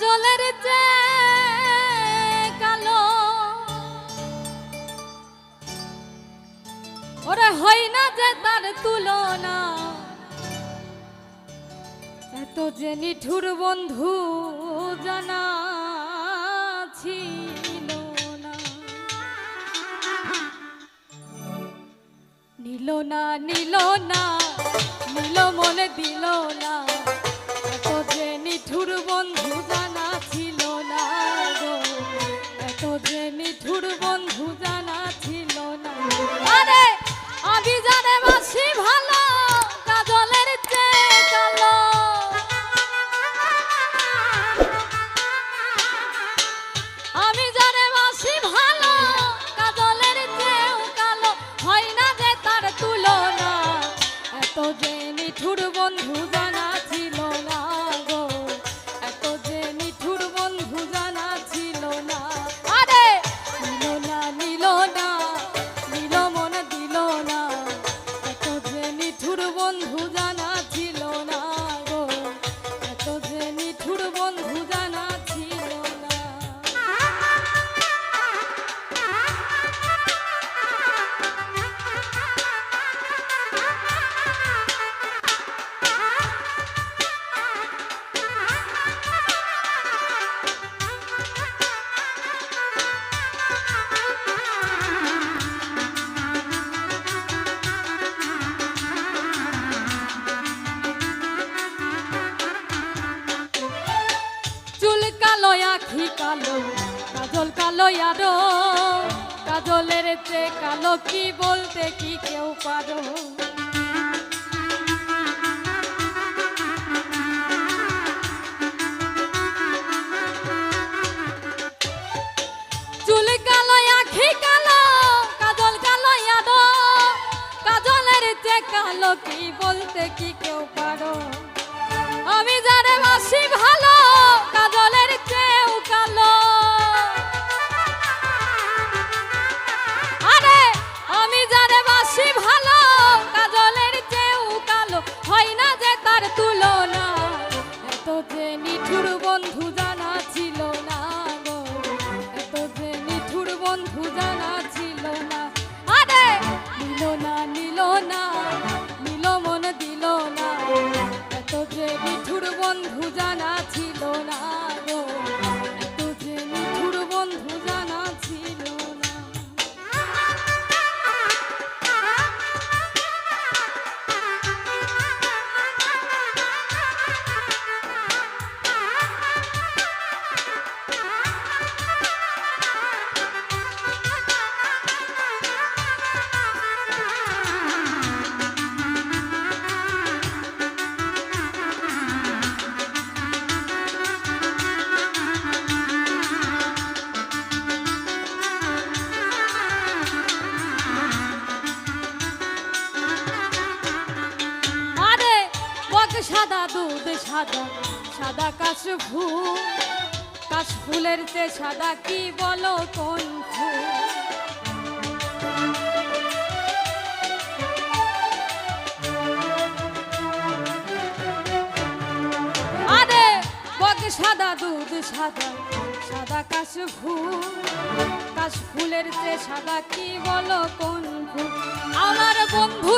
কাজলের কালো। ওরে হয় না যে তার তুলনা। এত যে নিঠুর বন্ধু জানা ছিল না। নিল না নিল না। কালো আখি কালো, কাজল কালো আরও কাজলের চে কালো কি বলতে কি কেউ পারো? কি বলতে কি কেউ পারো? আমি জানে বাসি ভালো জানে দুধ সাদা সাদা কাশ ফুল কাশ ফুলের চে সাদা কি বলো কোন ফুল সাদা, দুধ সাদা সাদা কাশ ফুল কাশ ফুলের চে সাদা কি বলো কোন ফুল আমার বন্ধুর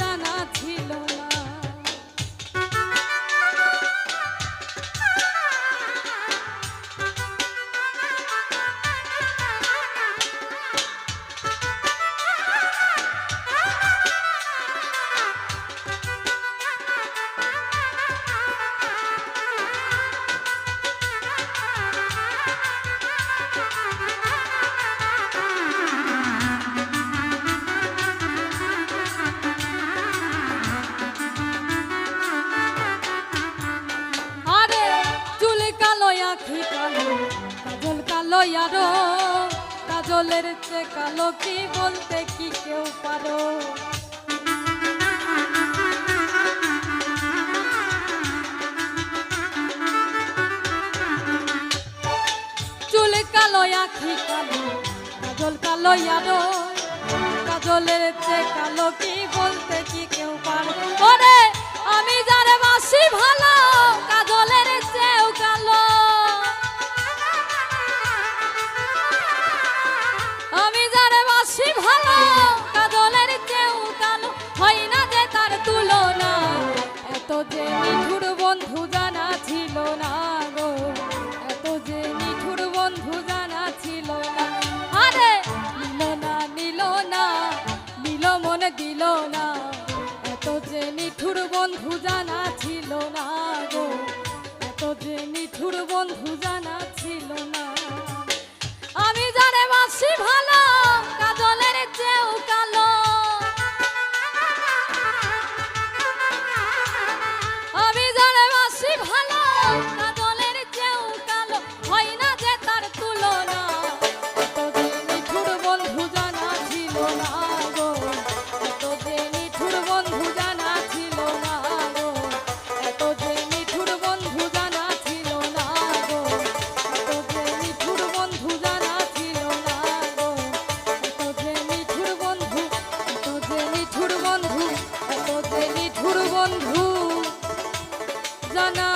আরও কাজলের চেয়ে কালো কি বলতে কি কেউ পারো? চুল কালো, আখি কালো, কাজল কালো আরও কাজলের চেয়ে কালো কি বলতে কি কেউ পারো? আমি যারে বাসি ভালো বন্ধু জানা ছিল না। আরে নিল না নিল না নিল মনে দিল না। এত যে নিঠুর বন্ধু জানা ছিল না গো, এত যে নিঠুর বন্ধু জানা ছিল না। আমি জানে মাসি ভালো নিঠুর বন্ধু এত যে নিঠুর বন্ধু জানা